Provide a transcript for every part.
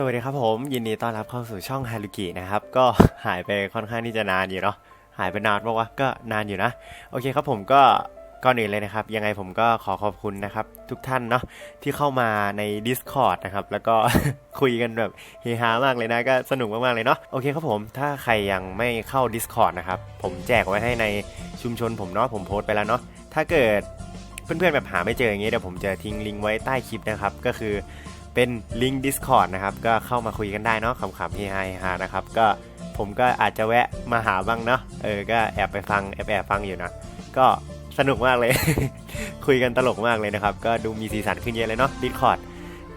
สวัสดีครับผมยินดีต้อนรับเข้าสู่ช่องฮารุกินะครับ ก็หายไปค่อนข้างที่จะนานอยู่เนาะหายไปนานปะวะก็นานอยู่นะ โอเคครับผมก็ก่อนอื่นเลยนะครับ ยังไงผมก็ขอขอบคุณนะครับ ทุกท่านเนาะที่เข้ามาใน Discord นะครับ แล้วก็คุยกันแบบเฮฮามากเลยนะ ก็สนุกมากๆเลยเนาะโอเคครับผมถ้าใครยังไม่เข้า Discord นะครับ ผมแจกไว้ให้ในชุมชนผมเนาะผมโพสต์ไปแล้วเนาะถ้าเกิดเพื่อนๆแบบหาไม่เจออย่างเงี้ยเดี๋ยวผมจะทิ้งลิงก์ไว้ใต้คลิปนะครับก็คือ เป็นลิงก์ Discord นะครับ ก็เข้ามาคุยกันได้เนาะขำๆเฮฮาฮฮานะครับ ก็ผมก็อาจจะแวะมาหาบ้างเนาะเออก็แอบไปฟังแอบแอบฟังอยู่นะก็สนุกมากเลย คุยกันตลกมากเลยนะครับ ก็ดูมีสีสันขึ้นเยอะเลยเนาะ Discord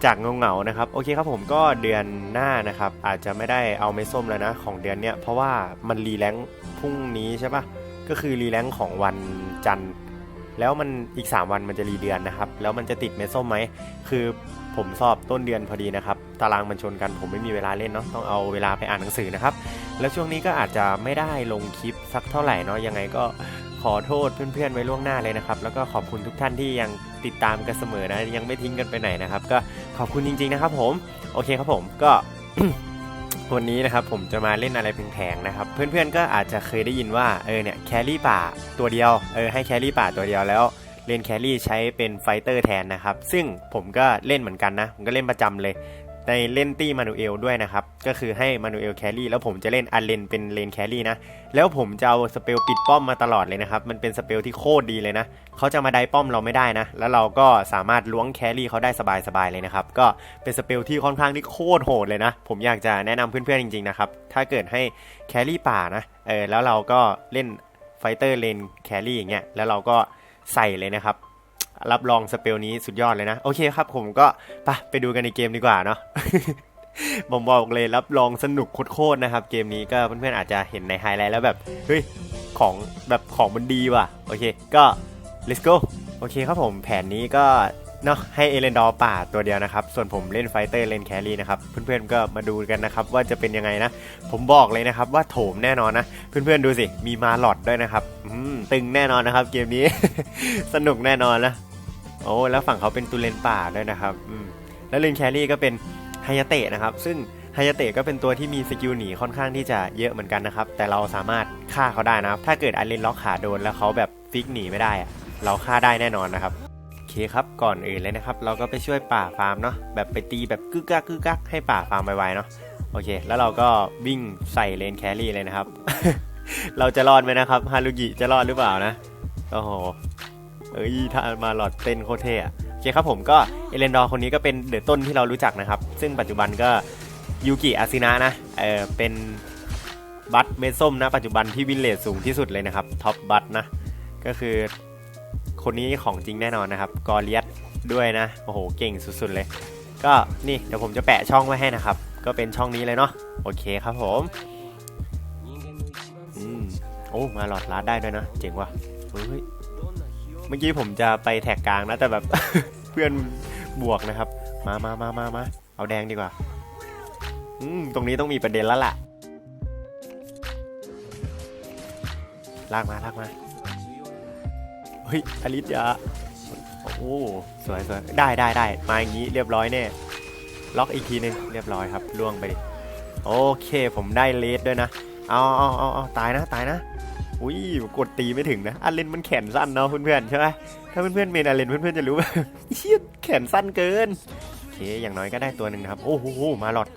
จากเงาๆนะครับ โอเคครับผมก็เดือนหน้านะครับ อาจจะไม่ได้เอาไม่ส้มแล้วนะ ของเดือนเนี้ยเพราะว่ามันรีแลงพรุ่งนี้ใช่ปะก็คือรีแลงของวันจันทร์ แล้วมันอีก 3 วันมันจะรีเดือนนะครับ แล้วมันจะติดเม็ดส้มไหม คือผมสอบต้นเดือนพอดีนะครับ ตารางมันชนกันผมไม่มีเวลาเล่นเนาะ ต้องเอาเวลาไปอ่านหนังสือนะครับ แล้วช่วงนี้ก็อาจจะไม่ได้ลงคลิปสักเท่าไหร่เนาะ ยังไงก็ขอโทษเพื่อนๆไว้ล่วงหน้าเลยนะครับ แล้วก็ขอบคุณทุกท่านที่ยังติดตามกันเสมอนะ ยังไม่ทิ้งกันไปไหนนะครับ ก็ขอบคุณจริงๆนะครับผม โอเคครับผม ก็ วันนี้นะครับผมจะมาเล่นอะไรแพงๆนะครับ เพื่อนๆก็อาจจะเคยได้ยินว่าเออเนี่ยแครี่ป่าตัวเดียวเออให้แครี่ป่าตัวเดียวแล้วเล่นแครี่ใช้เป็นไฟเตอร์แทนนะครับ ซึ่งผมก็เล่นเหมือนกันนะผมก็เล่นประจำเลย ในเล่นตี้มานูเอลด้วยนะครับ ก็คือให้มานูเอลแครี่แล้วผมจะเล่นอันเลนเป็นเลนแครี่นะ แล้วผมจะเอาสเปลปิดป้อมมาตลอดเลยนะครับ มันเป็นสเปลที่โคตรดีเลยนะ เขาจะมาได้ป้อมเราไม่ได้นะ แล้วเราก็สามารถล้วงแครี่เขาได้สบายๆเลยนะครับ ก็เป็นสเปลที่ค่อนข้างที่โคตรโหดเลยนะ ผมอยากจะแนะนำเพื่อนๆจริงๆนะครับ ถ้าเกิดให้แครี่ป่านะ เออ แล้วเราก็เล่นไฟเตอร์เลนแครี่อย่างเงี้ย แล้วเราก็ใส่เลยนะครับ รับรองสเปลนี้สุดยอดเลยนะ โอเคครับผมก็ไปไปดูกันในเกมดีกว่าเนาะผมบอกเลยรับรองสนุกโคตรๆนะครับ เกมนี้ก็เพื่อนๆอาจจะเห็นในไฮไลท์แล้วแบบ เฮ้ย ของแบบของมันดีว่ะ โอเคก็ let's go โอเคครับผมแผนนี้ก็เนาะให้เอเลนดอป่าตัวเดียวนะครับ ส่วนผมเล่นไฟเตอร์เล่นแครี่นะครับ เพื่อนๆก็มาดูกันนะครับ ว่าจะเป็นยังไงนะ ผมบอกเลยนะครับว่าโถมแน่นอนนะ เพื่อนๆดูสิ มีมาหลอดด้วยนะครับตึงแน่นอนนะครับ เกมนี้ สนุกแน่นอนนะ โอ้แล้วฝั่งเขาเป็นตุเลนป่าด้วยนะครับอืมแล้วเลนแครี่ก็เป็นไฮยาเตะนะครับ ซึ่งไฮยาเตะก็เป็นตัวที่มีสกิลหนีค่อนข้างที่จะเยอะเหมือนกันนะครับ แต่เราสามารถฆ่าเขาได้นะครับ ถ้าเกิดอันเลนล็อกขาโดนแล้วเขาแบบฟิกหนีไม่ได้เราฆ่าได้แน่นอนนะครับโอเคครับก่อนอื่นเลยนะครับ เราก็ไปช่วยป่าฟาร์มเนาะแบบไปตีแบบกึกกักกึกกักให้ป่าฟาร์มไวๆเนาะโอเค แล้วเราก็วิ่งใส่เลนแครี่เลยนะครับ เราจะรอดไหมนะครับฮารุกิจะรอดหรือเปล่านะโอ้โห เอ้ยถ้ามาหลอดเต้นโคตรเท่อะโอเคครับผมก็เอเลนดอร์คนนี้ก็เป็นเดอะต้นที่เรารู้จักนะครับ ซึ่งปัจจุบันก็ยูกิอาซินะนะเออเป็นบัตเมส้มนะปัจจุบันที่วินเลทสูงที่สุดเลยนะครับท็อปบัตนะก็คือคนนี้ของจริงแน่นอนนะครับกอเลียสด้วยนะโอ้โหเก่งสุดๆเลย ก็นี่เดี๋ยวผมจะแปะช่องไว้ให้นะครับ ก็เป็นช่องนี้เลยเนาะโอเคครับผมอืมโอ้มาหลอดลาดได้ด้วยนะ เจ๋งว่ะเฮ้ย มื่อกี้ผมจะไปแท็กกลางนะแต่แบบ เพื่อนบวกนะครับ มามามามามาเอาแดงดีกว่า อืม ตรงนี้ต้องมีประเด็นแล้วล่ะ ลากมาลากมา เฮ้ย อลิสยา โอ้โหสวยสวยได้ได้ได้มาอย่างนี้เรียบร้อยแน่ ล็อกอีกทีหนึงเรียบร้อยครับ ล่วงไปดิ โอเค ผมได้เลสด้วยนะ เอาเอาเอาเอาตายนะ ตายนะ อุ้ยกดตีไม่ถึงนะอันเลนมันแขนสั้นเนาะเพื่อนๆใช่ไหมถ้าเพื่อนๆเมนอันเลนเพื่อนๆจะรู้ว่าเชี่ยแขนสั้นเกินโอเคอย่างน้อยก็ได้ตัวหนึ่งนะครับโอ้โหมาหลอด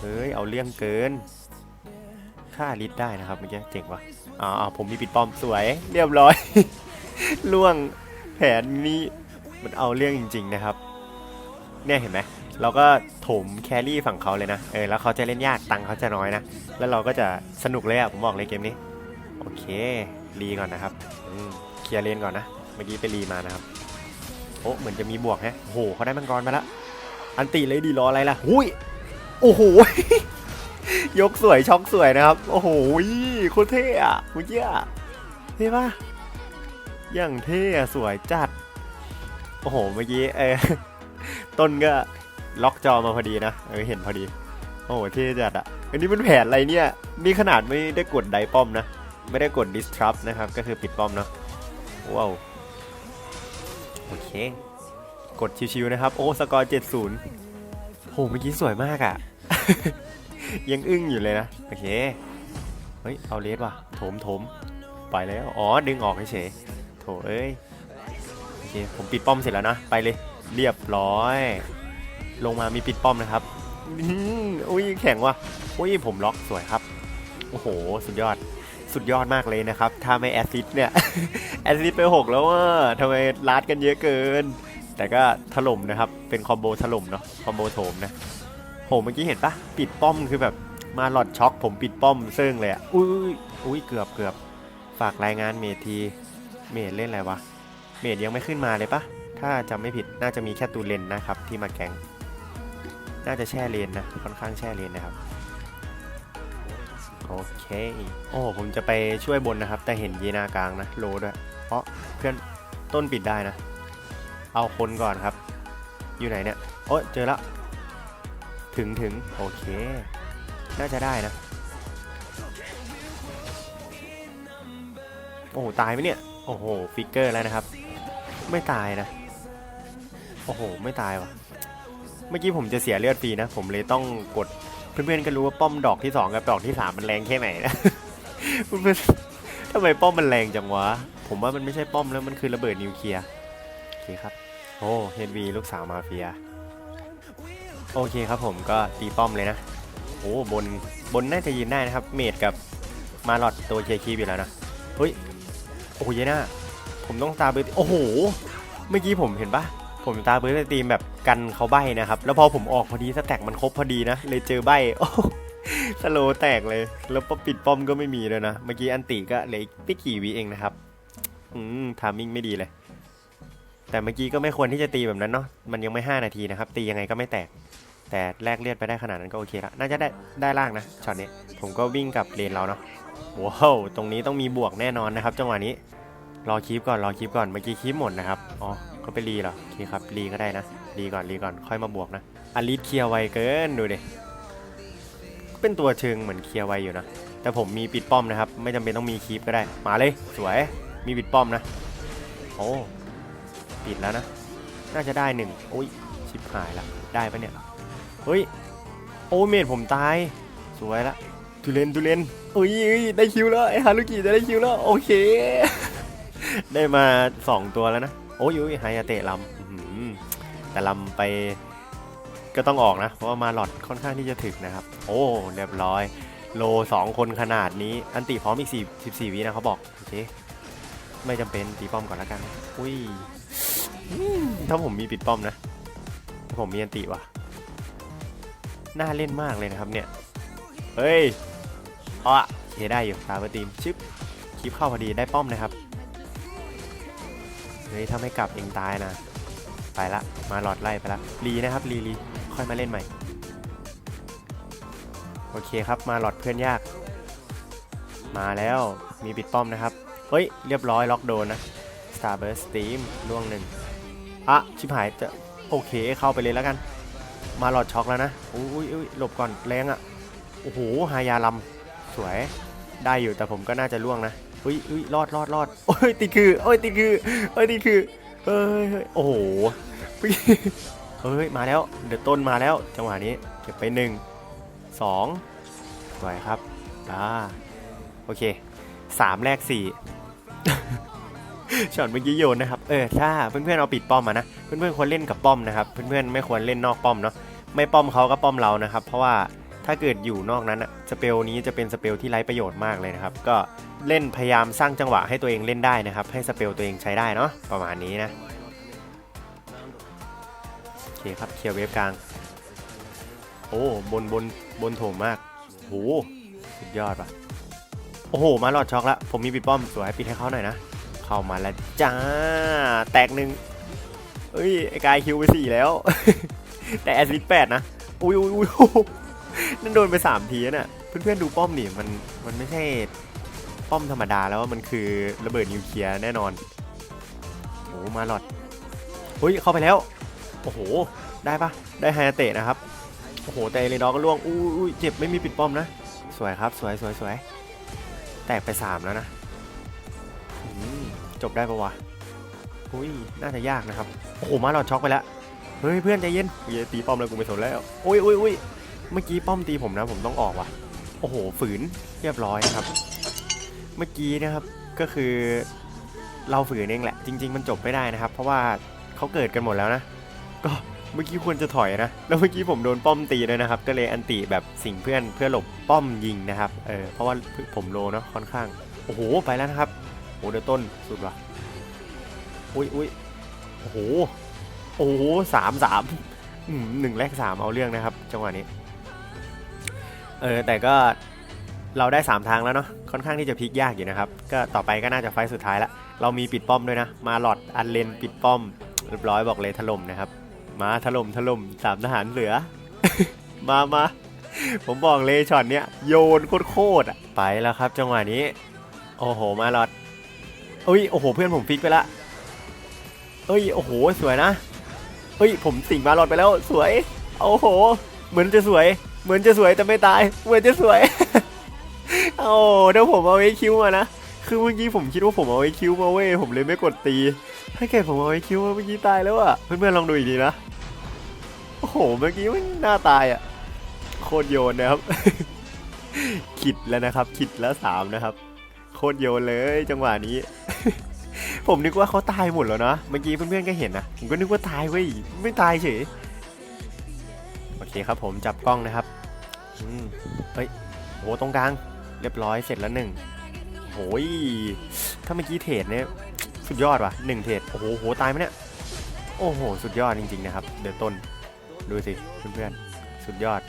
เฮ้ยเอาเรื่องเกินฆ่าลิดได้นะครับเมื่อกี้เจ๋งว่ะอ๋อผมมีปิดป้อมสวย เรียบร้อยล่วงแผนนี้มันเอาเรื่องจริง ๆนะครับ เนี่ยเห็นไหมเราก็โถมแครี่ฝั่งเขาเลยนะ เออ แล้วเขาจะเล่นยาก ตังค์เขาจะน้อยนะ แล้วเราก็จะสนุกเลยอะผมบอกเลยเกมนี้ โอเค รีก่อนนะครับเคลียร์เลนก่อนนะ เมื่อกี้ไปรีมานะครับ โอ้เหมือนจะมีบวกฮะโอ้โหเขาได้มังกรมาล้วอันตีเลยดีรออะไรล่ะหุยโอ้โห ยกสวยช็อกสวยนะครับ โอ้โหโคตรเท่อะเมื่อกี้เท่ปะอย่างเท่สวยจัด โอ้โห เมื่อกี้เออต้นก็ล็อกจอมาพอดีนะ เออเห็นพอดี โอ้โหเท่จัดอะอันนี้มันแผนอะไรเนี่ย นี่ขนาดไม่ได้กดไดป้อมนะ ไม่ได้กด disrupt นะครับ ก็คือปิดป้อมเนาะว้าวโอเค กดชิวๆนะครับ โอ้ สกอร์70โหเมื่อกี้สวยมากอะ่ะ ยังอึ้งอยู่เลยนะ โอเค เฮ้ย เอาเลสว่ะ โถมโถมไปแล้ว อ๋อ ดึงออกเฉยๆโถเอ้ย โอเค ผมปิดป้อมเสร็จแล้วนะ ไปเลย เรียบร้อย ลงมามีปิดป้อมนะครับอุ้ย แข็งว่ะอุ้ย ผมล็อกสวยครับ โอ้โห สุดยอด สุดยอดมากเลยนะครับ ถ้าไม่แอซิดเนี่ย แอซิดไปหกแล้วว่าทำไมลาดกันเยอะเกิน แต่ก็ถล่มนะครับ เป็นคอมโบถล่มเนาะคอมโบโถมนะโหเมื่อกี้เห็นปะปิดป้อมคือแบบมาหลอดช็อกผมปิดป้อมเซิ่งเลยอะอุ้ยอุ้ยเกือบเกือบฝากรายงานเมททีเมทเล่นอะไรวะ เมทยังไม่ขึ้นมาเลยปะถ้าจำไม่ผิดน่าจะมีแค่ตูเลนนะครับที่มาแกงน่าจะแช่เลนนะค่อนข้างแช่เลนนะครับ โอเค โอ้ผมจะไปช่วยบนนะครับ แต่เห็นยีนากลางนะโลด้วย เพราะเพื่อนต้นปิดได้นะ เอาคนก่อนครับ อยู่ไหนเนี่ยโอ้เจอแล้วถึงถึงโอเค น่าจะได้นะ โอ้โหตายไหมเนี่ย โอ้โหฟิกเกอร์แล้วนะครับ ไม่ตายนะ โอ้โห ไม่ตายวะเมื่อกี้ผมจะเสียเลือดฟรีนะ ผมเลยต้องกด เพื่อนๆก็รู้ว่าป้อมดอกที่2กับดอกที่3มันแรงแค่ไหนนะเพื่อนๆทำไมป้อมมันแรงจังวะ ผมว่ามันไม่ใช่ป้อมแล้วมันคือระเบิดนิวเคลียร์โอเคครับ โอ้เฮดวีลูกสาวมาเฟีย โอเคครับผมก็ตีป้อมเลยนะโอ้บนบนน่าจะยืนได้นะครับ เมดกับมาลอดตัวเคคีบอยู่แล้วนะเฮ้ยโอ้ยน่าผมต้องตาเบอร์โอ้โห เมื่อกี้ผมเห็นปะ ผมตาเบอร์ตีมแบบกันเขาใบนะครับ แล้วพอผมออกพอดีสแต็กมันครบพอดีนะ เลยเจอใบโอ้สโลแตกเลย แล้วพอปิดป้อมก็ไม่มีเลยนะ เมื่อกี้อันติก็เหลืออีกไม่กี่วิเองนะครับ อืมทามมิ่งไม่ดีเลย แต่เมื่อกี้ก็ไม่ควรที่จะตีแบบนั้นเนาะ มันยังไม่ 5 นาทีนะครับ ตียังไงก็ไม่แตก แต่แลกเลือดไปได้ขนาดนั้นก็โอเคละ น่าจะได้ได้ล่างนะ ช็อตนี้ ผมก็วิ่งกลับเลนเราเนาะ ว้าว ตรงนี้ต้องมีบวกแน่นอนนะครับ จังหวะนี้ รอคลิปก่อน รอคลิปก่อน เมื่อกี้คลิปหมดนะครับ อ๋อ ก็ไปรีเหรอโอเคครับรีก็ได้นะรีก่อนรีก่อนค่อยมาบวกนะอลิสเคลียร์ไวเกินดูดิเป็นตัวเชิงเหมือนเคลียร์ไวอยู่นะแต่ผมมีปิดป้อมนะครับ ไม่จำเป็นต้องมีคลิปก็ได้ มาเลยสวยมีปิดป้อมนะโอ้ปิดแล้วนะ น่าจะได้หนึ่งโอ้ยชิบหายละได้ปะเนี่ยเฮ้ยโอ้เมดผมตายสวยละทุเรนทุเรนเอ้ยเอ้ยได้คิวแล้วไอฮารุกิจะได้คิวแล้วโอเค ได้มา 2 ตัวแล้วนะ โอ้ยอุ้ยไฮยาเตะลำแต่ลำไปก็ต้องออกนะ เพราะว่ามาหลอดค่อนข้างที่จะถึกนะครับ โอ้เรียบร้อย โล 2 คนขนาดนี้ อันติพร้อมอีก4 14วินะเขาบอกโอเคไม่จำเป็นตีป้อมก่อนแล้วกัน อุ้ยถ้าผมมีปิดป้อมนะถ้าผมมีอันติว่ะ น่าเล่นมากเลยนะครับเนี่ย เฮ้ยอ๋อเคได้อยู่ตามมาตีมชิปคลิปเข้าพอดีได้ป้อมนะครับ เฮ้ยถ้าไม่กลับเองตายนะ ไปละ มาหลอดไล่ไปละรีนะครับรีรีค่อยมาเล่นใหม่ โอเคครับมาหลอดเพื่อนยาก มาแล้วมีปิดป้อมนะครับ เฮ้ย เรียบร้อยล็อกโดนนะ Starburst Steam ล่วงหนึ่งอะ ชิบหายจะโอเคเข้าไปเลยแล้วกัน มาหลอดช็อกแล้วนะอุ้ยอุ้ยหลบก่อนแรงอะ่ะ โอ้โห หายาลำสวยได้อยู่แต่ผมก็น่าจะล่วงนะ อุ้ยอุ้ยรอดรอดรอดโอ้ยติดคือโอ้ยติดคือโอ้ยติดคือเฮ้ยเฮ้ยโอ้โหเฮ้ยมาแล้วเดี๋ยวต้นมาแล้ว จังหวะนี้เก็บไปหนึ่งสองสวยครับอ่าโอเคสามแรกสี่ช็อตเมื่อกี้โยนนะครับเออถ้าเพื่อนๆเอาปิดป้อมมานะเพื่อนๆควรเล่นกับป้อมนะครับ เพื่อนๆไม่ควรเล่นนอกป้อมเนาะไม่ป้อมเขาก็ป้อมเรานะครับ เพราะว่าถ้าเกิดอยู่นอกนั้นอะสเปลนี้จะเป็นสเปลที่ไร้ประโยชน์มากเลยนะครับ ก็ เล่นพยายามสร้างจังหวะให้ตัวเองเล่นได้นะครับ ให้สเปลตัวเองใช้ได้เนาะประมาณนี้นะโอเคครับเคลียร์เวฟกลาง โอ้บนบนบนโถมมากโหสุดยอดว่ะโอ้โห มาหลอดช็อกละผมมีปิดป้อมสวยปิดให้เขาหน่อยนะ เข้ามาแล้วจ้า แตกหนึ่งเอ้ยไอ้กายคิวไปสี่แล้ว แต่แอสซิสแปดนะ อุ้ยอุ้ยอุ้ยนั่นโดนไปสามทีแล้วน่ะเพื่อนๆดูป้อมนี่มันมันไม่ใช่ ป้อมธรรมดาแล้วมันคือระเบิดนิวเคลียร์แน่นอนโอ้มาหลอดเฮ้ยเข้าไปแล้วโอ้โหได้ปะได้ไฮเตะนะครับโอ้โหแต่เอเลนดอก็ล่วงอุ้ยอุ้ยเจ็บไม่มีปิดป้อมนะ สวยครับสวยสวยสวยแตกไปสามแล้วนะจบได้ปะวะอุ้ยน่าจะยากนะครับโอ้โหมาหลอดช็อกไปแล้วเฮ้ยเพื่อนใจเย็นย่าตีป้อมเลยกูไม่สนแล้วอุ้ยอุ้ยอุ้ยเมื่อกี้ป้อมตีผมนะผมต้องออกว่ะโอ้โหฝืนเรียบร้อยนะครับ เมื่อกี้นะครับก็คือเราฝืนเองแหละ จริง ๆ มันจบไม่ได้นะครับ เพราะว่าเขาเกิดกันหมดแล้วนะ ก็เมื่อกี้ควรจะถอยนะ แล้วเมื่อกี้ผมโดนป้อมตีด้วยนะครับ ก็เลยอันติแบบสิงเพื่อนเพื่อหลบป้อมยิงนะครับ เออ เพราะว่าผมโลเนาะค่อนข้าง โอ้โห ไปแล้วนะครับ โอ้เดือต้นสุดว่ะอุ้ยอุ้ยโอ้โห โอ้โหสามสามหนึ่งแรกสามเอาเรื่องนะครับ จังหวะนี้ เออ แต่ก็ เราได้ 3 ทางแล้วเนาะค่อนข้างที่จะพลิกยากอยู่นะครับ ก็ต่อไปก็น่าจะไฟสุดท้ายละเรามีปิดป้อมด้วยนะ มาหลอดอันเลนปิดป้อมเรียบร้อยบอกเลยถล่มนะครับ มาถล่มถล่มสามทหารเสือ มามาผมบอกเลยช็อตเนี้ยโยนโคตรๆอะไปแล้วครับ จังหวะนี้ โอ้โหมาหลอดเอ้ยโอ้โหเพื่อนผมฟิกไปละเอ้ยโอ้โหสวยนะเฮ้ยผมสิงมาหลอดไปแล้วสวย โอ้โห เหมือนจะสวย เหมือนจะสวยแต่ไม่ตายเหมือนจะสวย โอ้เดี๋ยวผมเอาไอคิวมานะ คือเมื่อกี้ผมคิดว่าผมเอาไอคิวมาเว้ย ผมเลยไม่กดตี ถ้าเกิดผมเอาไอคิวมาเมื่อกี้ตายแล้วอะเพื่อนๆลองดูอีกทีนะ โอ้โห เมื่อกี้มันหน้าตายอะโคตรโยนนะครับ ขิดแล้วนะครับ ขิดแล้วสามนะครับ โคตรโยนเลยจังหวะนี้ ผมนึกว่าเขาตายหมดแล้วนะ เมื่อกี้เพื่อนๆก็เห็นนะ ผมก็นึกว่าตายเว้ย ไม่ตายเฉย โอเคครับผมจับกล้องนะครับ อืมเฮ้ยโหตรงกลาง เรียบร้อยเสร็จแล้วหนึ่งโหยถ้าเมื่อกี้เทรดเนี่ยสุดยอดว่ะหนึ่งเทรดโอ้โหโหตายไหมเนี่ยโอ้โห สุดยอดจริง ๆ นะครับ เดือต้นดูสิเพื่อนๆสุดยอด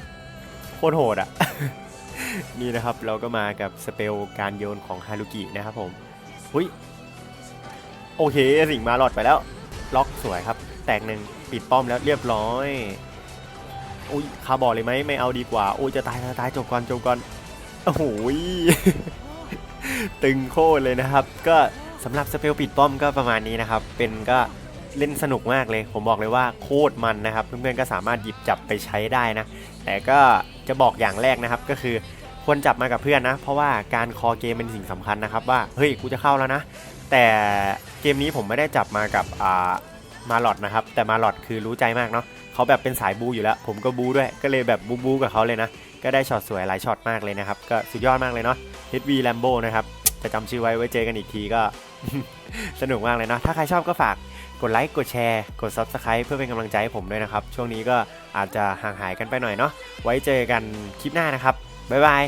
โคตรโหดอะ นี่นะครับเราก็มากับสเปลการโยนของฮารุกินะครับผมหุยโอเคสิ่งมาหลอดไปแล้ว ล็อกสวยครับ แตกหนึ่งปิดป้อมแล้วเรียบร้อยอุ้ยคาบอร์ดเลยไหมไม่เอาดีกว่าโอ้ยจะตายจะตายจบก่อนจบก่อน อ้โหตึงโคตรเลยนะครับ ก็สำหรับสเปลปิดป้อมก็ประมาณนี้นะครับ เป็นก็เล่นสนุกมากเลย ผมบอกเลยว่าโคตรมันนะครับ เพื่อนๆก็สามารถหยิบจับไปใช้ได้นะ แต่ก็จะบอกอย่างแรกนะครับก็คือควรจับมากับเพื่อนนะ เพราะว่าการคอเกมเป็นสิ่งสำคัญนะครับ ว่าเฮ้ยกูจะเข้าแล้วนะ แต่เกมนี้ผมไม่ได้จับมากับอ่ามาหลอดนะครับ แต่มาหลอดคือรู้ใจมากเนาะเขาแบบเป็นสายบูอยู่แล้ว ผมก็บูด้วยก็เลยแบบบูบูกับเขาเลยนะ ก็ได้ช็อตสวยหลายช็อตมากเลยนะครับ ก็สุดยอดมากเลยเนาะ HV Lambo นะครับ จะจำชื่อไว้ไว้เจอกันอีกทีก็ สนุกมากเลยเนาะ ถ้าใครชอบก็ฝากกดไลค์กดแชร์ กด Subscribe เพื่อเป็นกำลังใจให้ผมด้วยนะครับ ช่วงนี้ก็อาจจะห่างหายกันไปหน่อยเนาะ ไว้เจอกันคลิปหน้านะครับ บ๊ายบาย